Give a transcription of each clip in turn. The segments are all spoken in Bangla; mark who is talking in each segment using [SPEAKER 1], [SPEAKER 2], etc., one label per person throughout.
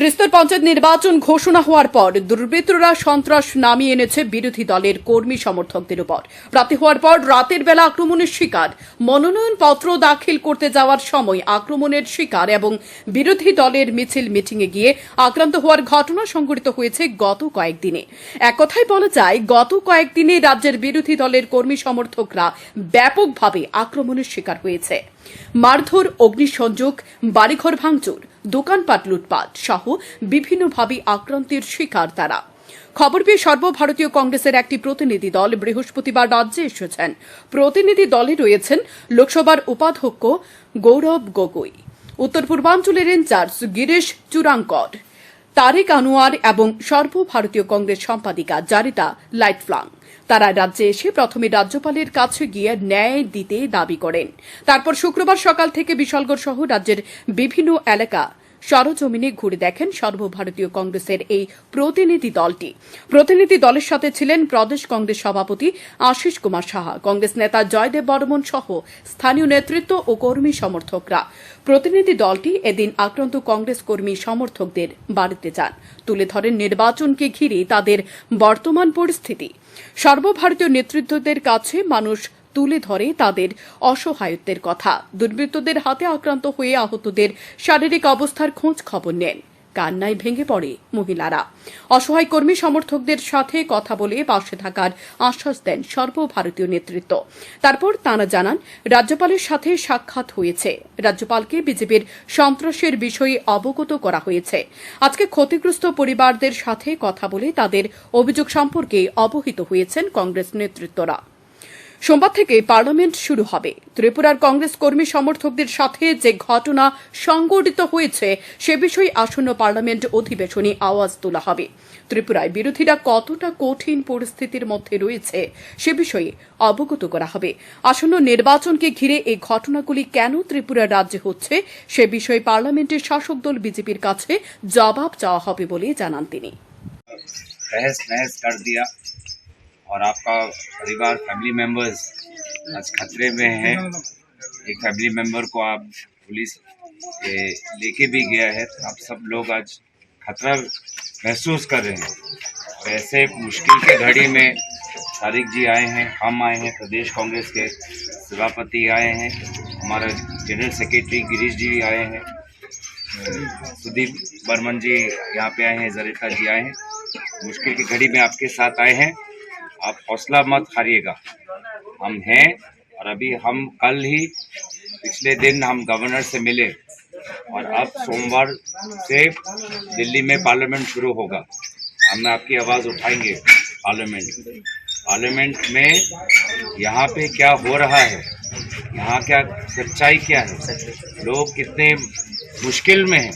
[SPEAKER 1] ত্রিস্তর পঞ্চায়েত নির্বাচন ঘোষণা হওয়ার পর দুর্বৃত্তরা সন্ত্রাস নামিয়ে এনেছে বিরোধী দলের কর্মী সমর্থকদের উপর। রাতে হওয়ার পর রাতের বেলা আক্রমণের শিকার। মনোনয়নপত্র দাখিল করতে যাওয়ার সময় আক্রমণের শিকার এবং বিরোধী দলের মিছিল মিটিংয়ে গিয়ে আক্রান্ত হওয়ার ঘটনা সংঘটিত হয়েছে গত কয়েকদিনে। এক কথায় বলা যায়, গত কয়েকদিনে রাজ্যের বিরোধী দলের কর্মী সমর্থকরা ব্যাপকভাবে আক্রমণের শিকার হয়েছে। মারধর, অগ্নিসংযোগ, বাড়িঘর ভাঙচুর, দোকানপাট লুটপাট সহ বিভিন্নভাবে আক্রান্তের শিকার তারা। খবর পেয়ে সর্বভারতীয় কংগ্রেসের একটি প্রতিনিধি দল বৃহস্পতিবার রাজ্যে এসেছেন। প্রতিনিধি দলে রয়েছেন লোকসভার উপাধ্যক্ষ গৌরব গগৈ, উত্তর পূর্বাঞ্চলের ইনচার্জ গিরিশ চুরাঙ্কর তারেক আনোয়ার এবং সর্বভারতীয় কংগ্রেস সম্পাদিকা জারিতা লাইটফ্লাং। তারা রাজ্যে এসে প্রথমে রাজ্যপালের কাছে গিয়ে ন্যায় দিতে দাবি করেন। তারপর শুক্রবার সকাল থেকে বিশালগড় সহ রাজ্যের বিভিন্ন এলাকা সরজমিনে ঘুরে দেখেন সর্বভারতীয় কংগ্রেসের এই প্রতিনিধি দলটি। প্রতিনিধি দলের সাথে ছিলেন প্রদেশ কংগ্রেস সভাপতি আশিস কুমার সাহা, কংগ্রেস নেতা জয়দেব বর্মন সহ স্থানীয় নেতৃত্ব ও কর্মী সমর্থকরা। প্রতিনিধি দলটি এদিন আক্রান্ত কংগ্রেস কর্মী সমর্থকদের বাড়িতে যান। তুলে ধরেন নির্বাচনকে ঘিরে তাদের বর্তমান পরিস্থিতি। সর্বভারতীয় নেতৃত্বদের কাছে মানুষ তুলে ধরে তাদের অসহায়ত্বের কথা। দুর্বৃত্তদের হাতে আক্রান্ত হয়ে আহতদের শারীরিক অবস্থার খোঁজ খবর নেন। কান্নায় ভেঙে পড়ে মহিলারা। অসহায় কর্মী সমর্থকদের সাথে কথা বলে পাশে থাকার আশ্বাস দেন সর্বভারতীয় নেতৃত্ব। তারপর তাঁরা জানান, রাজ্যপালের সাথে সাক্ষাৎ হয়েছে। রাজ্যপালকে বিজেপির সন্ত্রাসের বিষয়ে অবগত করা হয়েছে। আজকে ক্ষতিগ্রস্ত পরিবারদের সাথে কথা বলে তাদের অভিযোগ সম্পর্কে অবহিত হয়েছেন কংগ্রেস নেতৃত্বরা। সোমবার থেকে পার্লামেন্ট শুরু হবে। ত্রিপুরার কংগ্রেস কর্মী সমর্থকদের সাথে যে ঘটনা সংঘটিত হয়েছে, সে বিষয়ে আসন্ন পার্লামেন্ট অধিবেশনে আওয়াজ তোলা হবে। ত্রিপুরায় বিরোধীরা কতটা কঠিন পরিস্থিতির মধ্যে রয়েছে, সে বিষয়ে অবগত করা হবে। আসন্ন নির্বাচনকে ঘিরে এই ঘটনাগুলি কেন ত্রিপুরা রাজ্যে হচ্ছে, সে বিষয়ে পার্লামেন্টের শাসক দল বিজেপির কাছে জবাব চাওয়া হবে বলে জানান তিনি।
[SPEAKER 2] और आपका परिवार फैमिली मेंबर्स आज खतरे में है। एक फैमिली मेंबर को आप पुलिस लेके भी गया है। तो आप सब लोग आज खतरा महसूस कर रहे हैं। और ऐसे मुश्किल के घड़ी में तारिक जी आए हैं, हम आए हैं, प्रदेश कांग्रेस के सभापति आए हैं, हमारा जनरल सेक्रेटरी गिरीश जी आए हैं, सुदीप बर्मन जी यहाँ पे आए हैं, जरिता जी आए हैं। मुश्किल की घड़ी में आपके साथ आए हैं। आप हौसला मत हारिएगा। हम हैं और अभी हम कल ही पिछले दिन हम गवर्नर से मिले और अब सोमवार से दिल्ली में पार्लियामेंट शुरू होगा। हम आपकी आवाज़ उठाएँगे पार्लियामेंट पार्लियामेंट में यहाँ पे क्या हो रहा है? यहाँ क्या सच्चाई क्या है? लोग कितने मुश्किल में हैं?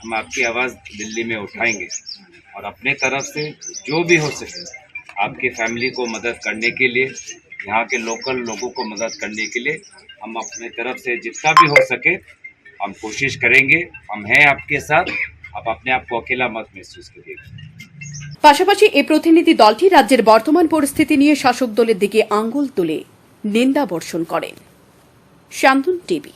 [SPEAKER 2] हम आपकी आवाज़ दिल्ली में उठाएँगे और अपने तरफ़ से जो भी हो सके आपकी फैमिली को मदद करने के लिए यहाँ के लोकल लोगों को मदद करने के लिए हम अपने तरफ से जितना भी हो सके हम कोशिश करेंगे हम हैं आपके साथ आप अपने आप को अकेला मत महसूस करिएगा
[SPEAKER 1] পাশাপাশি এই প্রতিনিধি দলটি রাজ্যের বর্তমান পরিস্থিতি নিয়ে শাসক দলের দিকে আঙ্গুল তুলে নিন্দা বর্ষণ করেন শান্তন টিভি